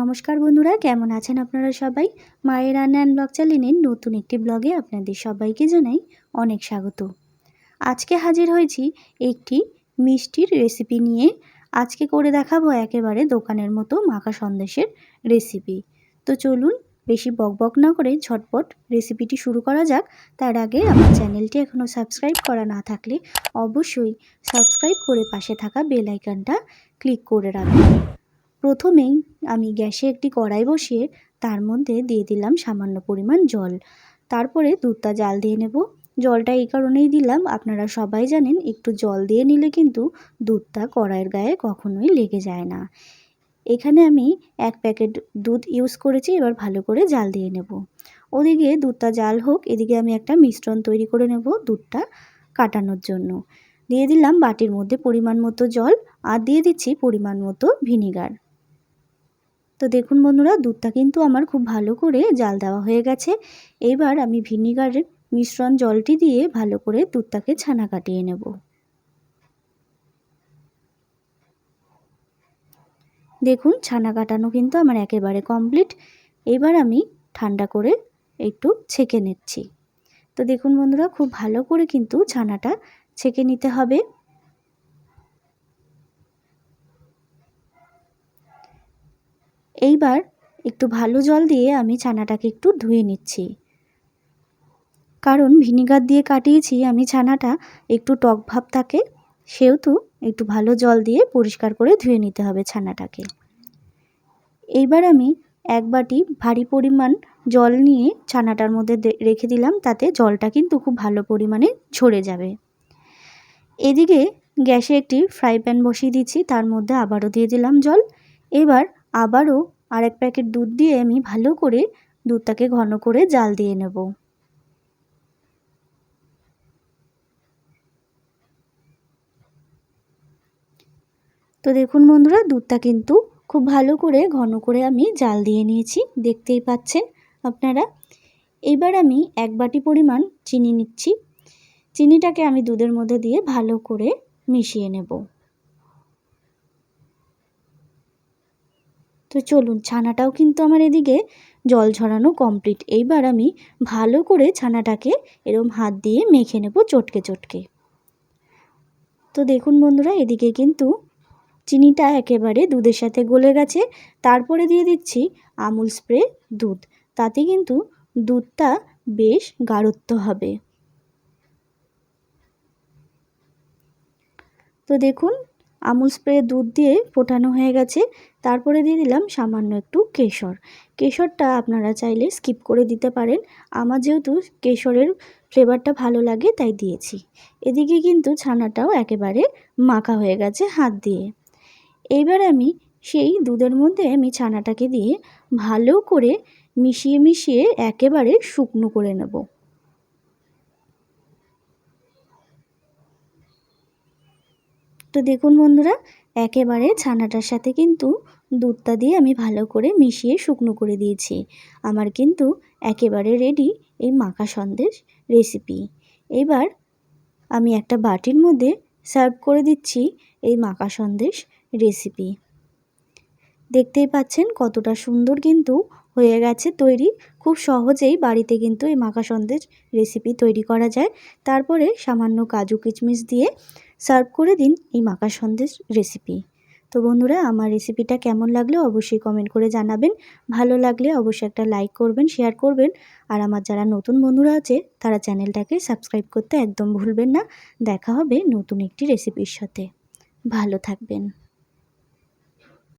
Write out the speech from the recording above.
নমস্কার বন্ধুরা, কেমন আছেন আপনারা সবাই? মায়ের রান্না অ্যান্ড ব্লগ চ্যানেলের নতুন একটি ব্লগে আপনাদের সবাইকে জানাই অনেক স্বাগত। আজকে হাজির হয়েছি একটি মিষ্টির রেসিপি নিয়ে। আজকে করে দেখাবো একেবারে দোকানের মতো মাখা সন্দেশের রেসিপি তো চলুন, বেশি বকবক না করে ঝটপট রেসিপিটি শুরু করা যাক। তার আগে আমার চ্যানেলটি এখনও সাবস্ক্রাইব করা না থাকলে অবশ্যই সাবস্ক্রাইব করে পাশে থাকা বেল আইকনটা ক্লিক করে রাখবেন প্রথমেই আমি গ্যাসে একটি কড়াই বসিয়ে তার মধ্যে দিয়ে দিলাম সামান্য পরিমাণ জল। তারপরে দুধটা জাল দিয়ে নেব। জলটা এই কারণেই দিলাম, আপনারা সবাই জানেন, একটু জল দিয়ে নিলে কিন্তু দুধটা কড়াইয়ের গায়ে কখনোই লেগে যায় না। এখানে আমি এক প্যাকেট দুধ ইউজ করেছি, এবার ভালো করে জাল দিয়ে নেব। ওদিকে দুধটা জাল হোক, এদিকে আমি একটা মিশ্রণ তৈরি করে নেব দুধটা কাটানোর জন্য। দিয়ে দিলাম বাটির মধ্যে পরিমাণ মতো জল, আর দিয়ে দিচ্ছি পরিমাণ মতো ভিনিগার। তো দেখুন বন্ধুরা, দুধটা কিন্তু আমার খুব ভালো করে জাল দেওয়া হয়ে গেছে। এবার আমি ভিনিগারের মিশ্রণ জলটি দিয়ে ভালো করে দুধটাকে ছানা কাটিয়ে নেব। দেখুন, ছানা কাটানো কিন্তু আমার একেবারে কমপ্লিট। এবার আমি ঠান্ডা করে একটু ছেঁকে নিচ্ছি। তো দেখুন বন্ধুরা, খুব ভালো করে কিন্তু ছানাটা ছেঁকে নিতে হবে। এইবার একটু ভালো জল দিয়ে আমি ছানাটাকে একটু ধুয়ে নিচ্ছি। কারণ ভিনিগার দিয়ে কাটিয়েছি আমি ছানাটা, একটু টক ভাব থাকে, সেহেতু একটু ভালো জল দিয়ে পরিষ্কার করে ধুয়ে নিতে হবে ছানাটাকে। এইবার আমি এক বাটি ভারী পরিমাণ জল নিয়ে ছানাটার মধ্যে রেখে দিলাম, তাতে জলটা কিন্তু খুব ভালো পরিমাণে ঝরে যাবে। এদিকে গ্যাসে একটি ফ্রাই প্যান বসিয়ে দিচ্ছি, তার মধ্যে আবারও দিয়ে দিলাম জল। এবার আবারও আর এক প্যাকেট দুধ দিয়ে আমি ভালো করে দুধটাকে ঘন করে জাল দিয়ে নেব। তো দেখুন বন্ধুরা, দুধটা কিন্তু খুব ভালো করে ঘন করে আমি জাল দিয়ে নিয়েছি, দেখতেই পাচ্ছেন আপনারা। এবার আমি এক বাটি পরিমাণ চিনি নিচ্ছি। চিনিটাকে আমি দুধের মধ্যে দিয়ে ভালো করে মিশিয়ে নেব। তো চলুন, ছানাটাও কিন্তু আমার এদিকে জল ঝরানো কমপ্লিট এইবার আমি ভালো করে ছানাটাকে এরম হাত দিয়ে মেখে নেব চটকে চটকে। তো দেখুন বন্ধুরা, এদিকে কিন্তু চিনিটা একেবারে দুধের সাথে গলে গেছে। তারপরে দিয়ে দিচ্ছি আমুল স্প্রে দুধ। তাতে কিন্তু দুধটা বেশ গাঢ়ত্ব হবে। তো দেখুন আমুল স্প্রে দুধ দিয়ে ফোটানো হয়ে গেছে। তারপরে দিয়ে দিলাম সামান্য একটু কেশর। কেশরটা আপনারা চাইলে স্কিপ করে দিতে পারেন। আমার যেহেতু কেশরের ফ্লেভারটা ভালো লাগে, তাই দিয়েছি। এদিকে কিন্তু ছানাটাও একেবারে মাখা হয়ে গেছে হাত দিয়ে। এইবার আমি সেই দুধের মধ্যে আমি ছানাটাকে দিয়ে ভালো করে মিশিয়ে মিশিয়ে একেবারে শুকনো করে নেব। তো দেখুন বন্ধুরা, একেবারে ছানাটার সাথে কিন্তু দুধটা দিয়ে আমি ভালো করে মিশিয়ে শুকনো করে দিয়েছি। আমার কিন্তু একেবারে রেডি এই মাখা সন্দেশ রেসিপি এবার আমি একটা বাটির মধ্যে সার্ভ করে দিচ্ছি এই মাখা সন্দেশ রেসিপি দেখতেই পাচ্ছেন কতটা সুন্দর কিন্তু হয়ে গেছে তৈরি। খুব সহজেই বাড়িতে কিন্তু এই মাখা সন্দেশ রেসিপি তৈরি করা যায়। তারপরে সামান্য কাজু কিচমিচ দিয়ে সার্ভ করে দিন এই মাখা সন্দেশ রেসিপি তো বন্ধুরা, আমার রেসিপিটা কেমন লাগলে অবশ্যই কমেন্ট করে জানাবেন। ভালো লাগলে অবশ্যই একটা লাইক করবেন শেয়ার করবেন। আর আমার যারা নতুন বন্ধুরা আছে, তারা চ্যানেলটাকে সাবস্ক্রাইব করতে একদম ভুলবেন না। দেখা হবে নতুন একটি রেসিপির সাথে। ভালো থাকবেন।